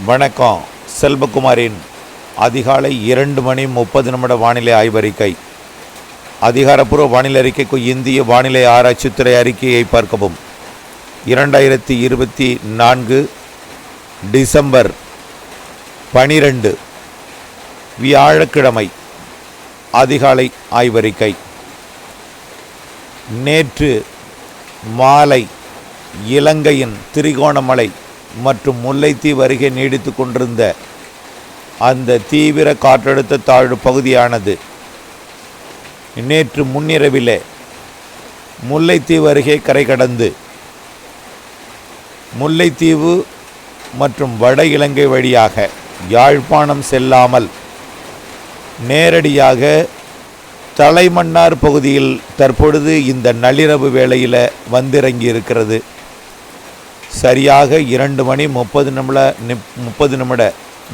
வணக்கம். செல்வகுமாரின் அதிகாலை இரண்டு மணி முப்பது நிமிட வானிலை ஆய்வறிக்கை. அதிகாரப்பூர்வ வானிலை அறிக்கைக்கு இந்திய வானிலை ஆராய்ச்சித்துறை அறிக்கையை பார்க்கவும். இரண்டாயிரத்தி இருபத்தி நான்கு டிசம்பர் பனிரெண்டு வியாழக்கிழமை அதிகாலை ஆய்வறிக்கை. நேற்று மாலை இலங்கையின் திரிகோணமலை மற்றும் முல்லைத்தீவு அருகே நீடித்து கொண்டிருந்த அந்த தீவிர காற்றழுத்த தாழ்வு பகுதியானது நேற்று முன்னிரவிலே முல்லைத்தீவு அருகே கரை கடந்து முல்லைத்தீவு மற்றும் வட இலங்கை வழியாக யாழ்ப்பாணம் செல்லாமல் நேரடியாக தலைமன்னார் பகுதியில் தற்பொழுது இந்த நள்ளிரவு வேளையில் வந்திறங்கி இருக்கிறது சரியாக இரண்டு மணி முப்பது நிமிட நிப் முப்பது நிமிட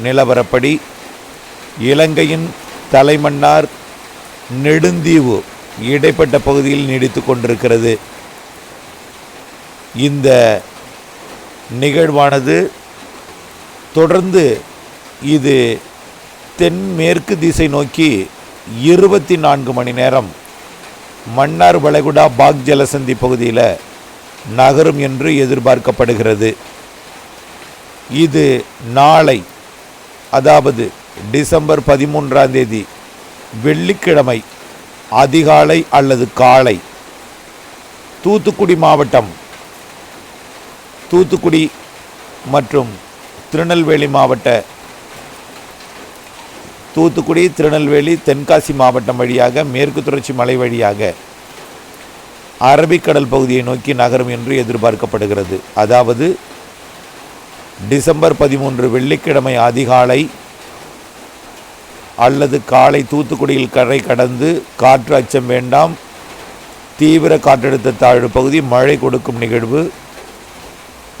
நிலவரப்படி இலங்கையின் தலைமன்னார் நெடுந்தீவு இடைப்பட்ட பகுதியில் நீடித்து கொண்டிருக்கிறது. இந்த நிகழ்வானது தொடர்ந்து இது தென்மேற்கு திசை நோக்கி இருபத்தி நான்கு மணி நேரம் மன்னார் வளைகுடா பாக் ஜலசந்தி பகுதியில் நகரும் என்று எதிர்பார்க்கப்படுகிறது. இது நாளை அதாவது டிசம்பர் பதிமூன்றாம் தேதி வெள்ளிக்கிழமை அதிகாலை அல்லது காலை. தூத்துக்குடி மாவட்டம் தூத்துக்குடி மற்றும் திருநெல்வேலி மாவட்ட தூத்துக்குடி திருநெல்வேலி தென்காசி மாவட்டம் வழியாக மேற்கு தொடர்ச்சி மலை வழியாக அரபிக்கடல் பகுதியை நோக்கி நகரும் என்று எதிர்பார்க்கப்படுகிறது. அதாவது டிசம்பர் பதிமூன்று வெள்ளிக்கிழமை அதிகாலை அல்லது காலை தூத்துக்குடியில் கரை கடந்து காற்று அச்சம் வேண்டாம். தீவிர காற்றழுத்த தாழ்வு பகுதி மழை கொடுக்கும் நிகழ்வு.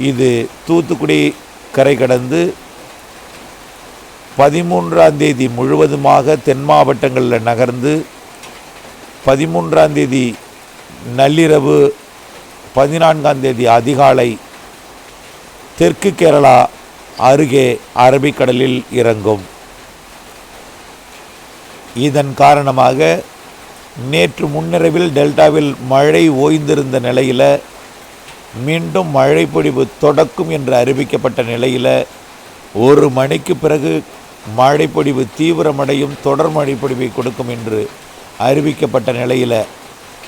இது தூத்துக்குடி கரை கடந்து பதிமூன்றாம் தேதி முழுவதுமாக தென் மாவட்டங்களில் நகர்ந்து பதிமூன்றாம் தேதி நள்ளிரவு பதினான்காம் தேதி அதிகாலை தெற்கு கேரளா அருகே அரபிக்கடலில் இறங்கும். இதன் காரணமாக நேற்று முன்னிரவில் டெல்டாவில் மழை ஓய்ந்திருந்த நிலையில் மீண்டும் மழை பொழிவு தொடக்கும் என்று அறிவிக்கப்பட்ட நிலையில் ஒரு மணிக்கு பிறகு மழைப்பொழிவு தீவிரமடையும் தொடர் மழைப்பொழிவை கொடுக்கும் என்று அறிவிக்கப்பட்ட நிலையில்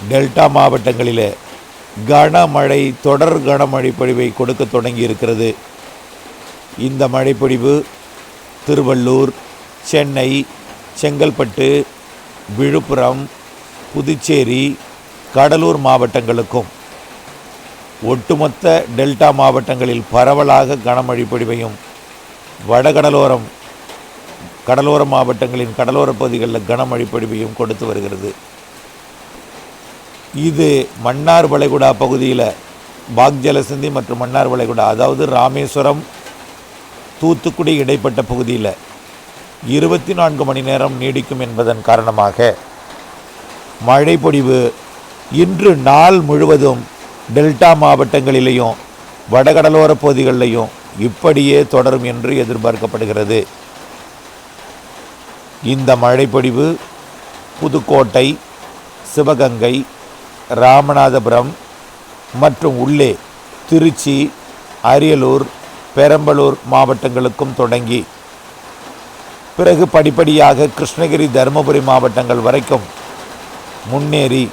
டெல்டா மாவட்டங்களில் கனமழை தொடர் கனமழை பொழிவை கொடுக்க தொடங்கி இருக்கிறது இந்த மழைப்பொழிவு திருவள்ளூர் சென்னை செங்கல்பட்டு விழுப்புரம் புதுச்சேரி கடலூர் மாவட்டங்களுக்கும் ஒட்டுமொத்த டெல்டா மாவட்டங்களில் பரவலாக கனமழை பொழிவையும் வடகடலோரம் கடலோர மாவட்டங்களின் கடலோர பகுதிகளில் கனமழை பொழிவையும் கொடுத்து வருகிறது. இது மன்னார் வளைகுடா பகுதியில் பாக் ஜலசந்தி மற்றும் மன்னார் வளைகுடா அதாவது ராமேஸ்வரம் தூத்துக்குடி இடைப்பட்ட பகுதியில் இருபத்தி நான்கு மணி நேரம் நீடிக்கும் என்பதன் காரணமாக மழை பொழிவு இன்று நாள் முழுவதும் டெல்டா மாவட்டங்களிலேயும் வடகடலோர பகுதிகளிலையும் இப்படியே தொடரும் என்று எதிர்பார்க்கப்படுகிறது. இந்த மழைப்பொழிவு புதுக்கோட்டை சிவகங்கை ராமநாதபுரம் மற்றும் உள்ளே திருச்சி அரியலூர் பெரம்பலூர் மாவட்டங்களுக்கும் தொடங்கி. பிறகு படிப்படியாக கிருஷ்ணகிரி தருமபுரி மாவட்டங்கள் வரைக்கும் முன்னேறி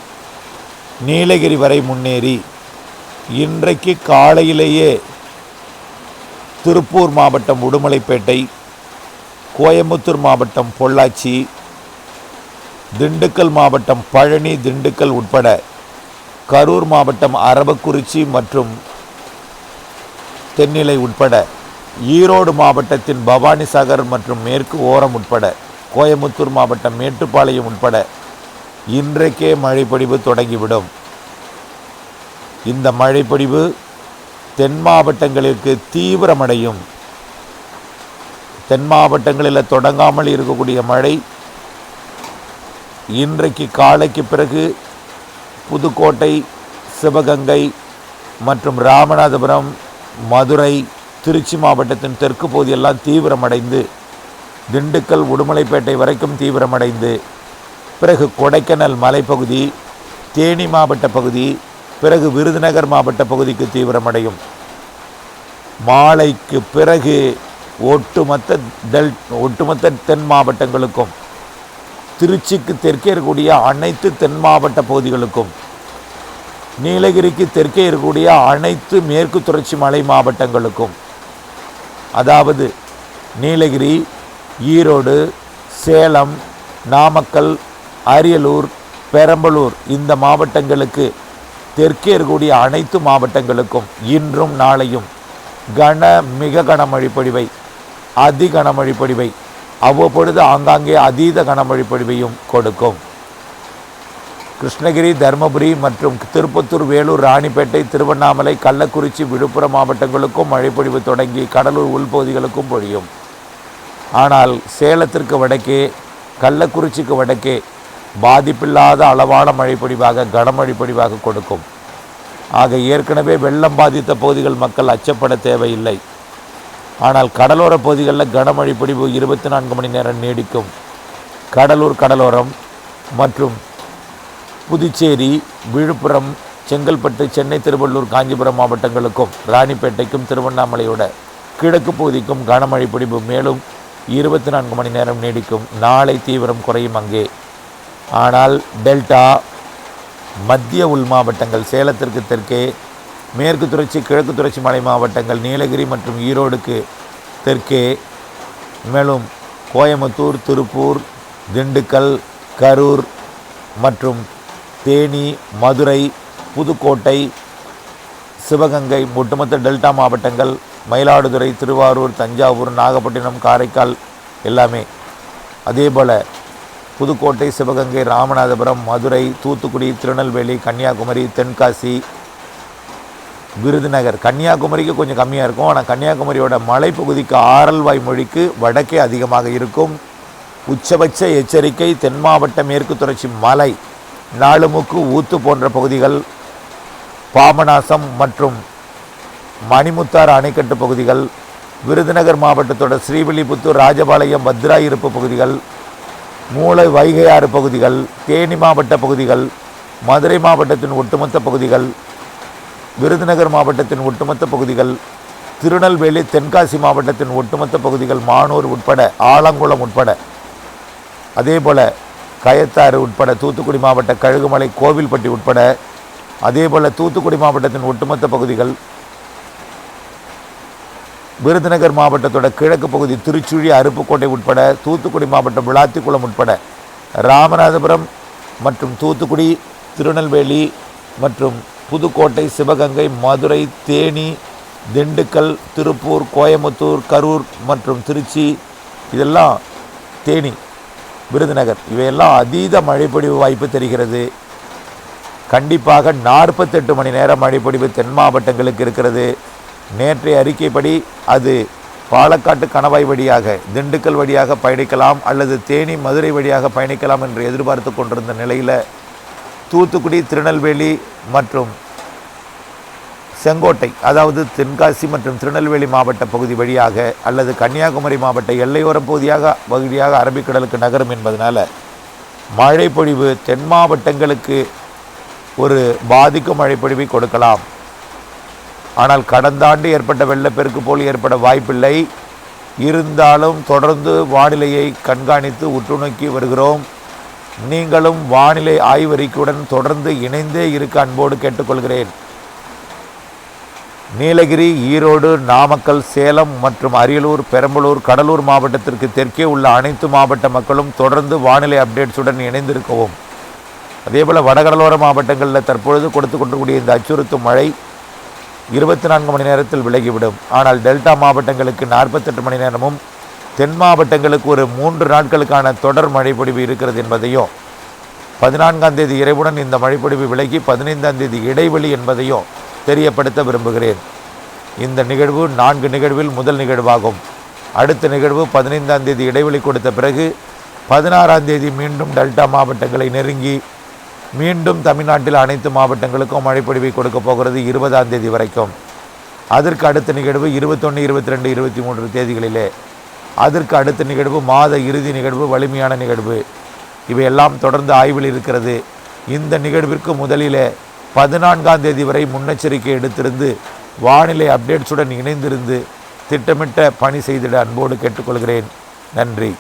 நீலகிரி வரை முன்னேறி இன்றைக்கு காலையிலேயே திருப்பூர் மாவட்டம் உடுமலைப்பேட்டை கோயம்புத்தூர் மாவட்டம் பொள்ளாச்சி திண்டுக்கல் மாவட்டம் பழனி திண்டுக்கல் உட்பட கரூர் மாவட்டம் அரவக்குறிச்சி மற்றும் தென்னிலை உட்பட ஈரோடு மாவட்டத்தின் பவானிசாகர் மற்றும் மேற்கு ஓரம் உட்பட கோயம்புத்தூர் மாவட்டம் மேட்டுப்பாளையம் உட்பட இன்றைக்கே மழைப்பொழிவு தொடங்கிவிடும். இந்த மழைப்பொழிவு தென் மாவட்டங்களுக்கு தீவிரமடையும். தென் மாவட்டங்களில் தொடங்காமல் இருக்கக்கூடிய மழை இன்றைக்கு காலைக்கு பிறகு புதுக்கோட்டை சிவகங்கை மற்றும் ராமநாதபுரம் மதுரை திருச்சி மாவட்டத்தின் தெற்கு பகுதியெல்லாம் தீவிரமடைந்து திண்டுக்கல் உடுமலைப்பேட்டை வரைக்கும் தீவிரமடைந்து பிறகு கொடைக்கானல் மலைப்பகுதி தேனி மாவட்ட பகுதி பிறகு விருதுநகர் மாவட்ட பகுதிக்கு தீவிரமடையும். மாலைக்கு பிறகு ஒட்டுமொத்த டெல் ஒட்டுமொத்த தென் மாவட்டங்களுக்கும் திருச்சிக்கு தெற்கே இருக்கக்கூடிய அனைத்து தென் மாவட்ட பகுதிகளுக்கும் நீலகிரிக்கு தெற்கே இருக்கக்கூடிய அனைத்து மேற்கு தொடர்ச்சி மலை மாவட்டங்களுக்கும் அதாவது நீலகிரி ஈரோடு சேலம் நாமக்கல் அரியலூர் பெரம்பலூர் இந்த மாவட்டங்களுக்கு தெற்கே இருக்கக்கூடிய அனைத்து மாவட்டங்களுக்கும் இன்றும் நாளையும் கன மிக கனமழை பொழிவை அதி கனமழை பொழிவை அவ்வப்பொழுது ஆங்காங்கே அதீத கனமழை பொழிவையும் கொடுக்கும். கிருஷ்ணகிரி தருமபுரி மற்றும் திருப்பத்தூர் வேலூர் ராணிப்பேட்டை திருவண்ணாமலை கள்ளக்குறிச்சி விழுப்புரம் மாவட்டங்களுக்கும் மழைப்பொழிவு தொடங்கி கடலூர் உள்பகுதிகளுக்கும் பொழியும். ஆனால் சேலத்திற்கு வடக்கே கள்ளக்குறிச்சிக்கு வடக்கே பாதிப்பில்லாத அளவான மழைப்பொழிவாக கனமழை பொழிவாக கொடுக்கும். ஆக ஏற்கனவே வெள்ளம் பாதித்த பகுதிகள் மக்கள் அச்சப்பட தேவையில்லை. ஆனால் கடலோர பகுதிகளில் கனமழை பொழிவு இருபத்தி நான்கு மணி நேரம் நீடிக்கும். கடலூர் கடலோரம் மற்றும் புதுச்சேரி விழுப்புரம் செங்கல்பட்டு சென்னை திருவள்ளூர் காஞ்சிபுரம் மாவட்டங்களுக்கும் ராணிப்பேட்டைக்கும் திருவண்ணாமலையோட கிழக்கு பகுதிக்கும் கனமழை பிடிப்பு மேலும் இருபத்தி நான்கு மணி நேரம் நீடிக்கும். நாளை தீவிரம் குறையும் அங்கே. ஆனால் டெல்டா மத்திய உள் மாவட்டங்கள் சேலத்திற்கு தெற்கே மேற்கு தொடர்ச்சி கிழக்கு தொடர்ச்சி மலை மாவட்டங்கள் நீலகிரி மற்றும் ஈரோடுக்கு தெற்கே மேலும் கோயம்புத்தூர் திருப்பூர் திண்டுக்கல் கரூர் மற்றும் தேனி மதுரை புதுக்கோட்டை சிவகங்கை ஒட்டுமொத்த டெல்டா மாவட்டங்கள் மயிலாடுதுறை திருவாரூர் தஞ்சாவூர் நாகப்பட்டினம் காரைக்கால் எல்லாமே. அதேபோல் புதுக்கோட்டை சிவகங்கை ராமநாதபுரம் மதுரை தூத்துக்குடி திருநெல்வேலி கன்னியாகுமரி தென்காசி விருதுநகர். கன்னியாகுமரிக்கு கொஞ்சம் கம்மியாக இருக்கும். ஆனால் கன்னியாகுமரியோட மலைப்பகுதிக்கு ஆரல்வாய் மொழிக்கு வடக்கே அதிகமாக இருக்கும். உச்சபட்ச எச்சரிக்கை தென் மாவட்ட மேற்கு தொடர்ச்சி மலை நாலுமுக்கு ஊத்து போன்ற பகுதிகள் பாபநாசம் மற்றும் மணிமுத்தாறு அணைக்கட்டு பகுதிகள் விருதுநகர் மாவட்டத்தோட ஸ்ரீவில்லிபுத்தூர் ராஜபாளையம் பத்ராயிருப்பு பகுதிகள் மூளை வைகையாறு பகுதிகள் தேனி மாவட்ட பகுதிகள் மதுரை மாவட்டத்தின் ஒட்டுமொத்த பகுதிகள் விருதுநகர் மாவட்டத்தின் ஒட்டுமொத்த பகுதிகள் திருநெல்வேலி தென்காசி மாவட்டத்தின் ஒட்டுமொத்த பகுதிகள் மானூர் உட்பட ஆலங்குளம் உட்பட. அதேபோல் கயத்தாறு உட்பட தூத்துக்குடி மாவட்ட கழுகுமலை கோவில்பட்டி உட்பட அதேபோல் தூத்துக்குடி மாவட்டத்தின் ஒட்டுமொத்த பகுதிகள் விருதுநகர் மாவட்டத்தோட கிழக்கு பகுதி திருச்சுழி அருப்புக்கோட்டை உட்பட தூத்துக்குடி மாவட்டம் விளாத்திக்குளம் உட்பட ராமநாதபுரம் மற்றும் தூத்துக்குடி திருநெல்வேலி மற்றும் புதுக்கோட்டை சிவகங்கை மதுரை தேனி திண்டுக்கல் திருப்பூர் கோயம்புத்தூர் கரூர் மற்றும் திருச்சி. இதெல்லாம் தேனி விருதுநகர். இவையெல்லாம் அதீத மழைப்பொழிவு வாய்ப்பு தெரிகிறது. கண்டிப்பாக நாற்பத்தெட்டு மணி நேரம் மழைப்பொழிவு தென் மாவட்டங்களுக்கு இருக்கிறது. நேற்றைய அறிக்கைப்படி அது பாலக்காட்டு கணவாய் வழியாக திண்டுக்கல் வழியாக பயணிக்கலாம் அல்லது தேனி மதுரை வழியாக பயணிக்கலாம் என்று எதிர்பார்த்து கொண்டிருந்த நிலையில் தூத்துக்குடி திருநெல்வேலி மற்றும் செங்கோட்டை அதாவது தென்காசி மற்றும் திருநெல்வேலி மாவட்ட பகுதி வழியாக அல்லது கன்னியாகுமரி மாவட்ட எல்லையோர பகுதியாக பகுதியாக அரபிக்கடலுக்கு நகரும் என்பதனால் மழை பொழிவு தென் மாவட்டங்களுக்கு ஒரு பாதிக்கும் மழை பொழிவை கொடுக்கலாம். ஆனால் கடந்த ஆண்டு ஏற்பட்ட வெள்ளப்பெருக்கு போல் ஏற்பட வாய்ப்பில்லை. இருந்தாலும் தொடர்ந்து வானிலையை கண்காணித்து உற்று நோக்கி வருகிறோம். நீங்களும் வானிலை ஆய்வறிக்கையுடன் தொடர்ந்து இணைந்தே இருக்க அன்போடு கேட்டுக்கொள்கிறேன். நீலகிரி ஈரோடு நாமக்கல் சேலம் மற்றும் அரியலூர் பெரம்பலூர் கடலூர் மாவட்டத்திற்கு தெற்கே உள்ள அனைத்து மாவட்ட மக்களும் தொடர்ந்து வானிலை அப்டேட்ஸுடன் இணைந்திருக்கவும். அதேபோல் வடகடலோர மாவட்டங்களில் தற்பொழுது கொடுத்து கொண்டிருக்கூடிய இந்த அச்சுறுத்தும் மழை இருபத்தி நான்கு மணி நேரத்தில் விலகிவிடும். ஆனால் டெல்டா மாவட்டங்களுக்கு நாற்பத்தெட்டு மணி நேரமும் தென் மாவட்டங்களுக்கு ஒரு மூன்று நாட்களுக்கான தொடர் மழைப்பொழிவு இருக்கிறது என்பதையும் பதினான்காம் தேதி இறைவுடன் இந்த மழைப்பொழிவு விலகி பதினைந்தாம் தேதி இடைவெளி என்பதையும் தெரியப்படுத்த விரும்புகிறேன். இந்த நிகழ்வு நான்கு நிகழ்வில் முதல் நிகழ்வாகும். அடுத்த நிகழ்வு பதினைந்தாம் தேதி இடைவெளி கொடுத்த பிறகு பதினாறாம் தேதி மீண்டும் டெல்டா மாவட்டங்களை நெருங்கி மீண்டும் தமிழ்நாட்டில் அனைத்து மாவட்டங்களுக்கும் மழைப்பொழிவை கொடுக்க போகிறது இருபதாம் தேதி வரைக்கும். அதற்கு அடுத்த நிகழ்வு இருபத்தொன்று இருபத்தி ரெண்டு இருபத்தி மூன்று தேதிகளிலே. அதற்கு அடுத்த நிகழ்வு மாத இறுதி நிகழ்வு வலிமையான நிகழ்வு. இவையெல்லாம் தொடர்ந்து ஆய்வில் இருக்கிறது. இந்த நிகழ்விற்கு முதலிலே பதினான்காம் தேதி வரை முன்னெச்சரிக்கை எடுத்திருந்து வானிலை அப்டேட்ஸுடன் இணைந்திருந்து திட்டமிட்ட பணி செய்திட அன்போடு கேட்டுக்கொள்கிறேன். நன்றி.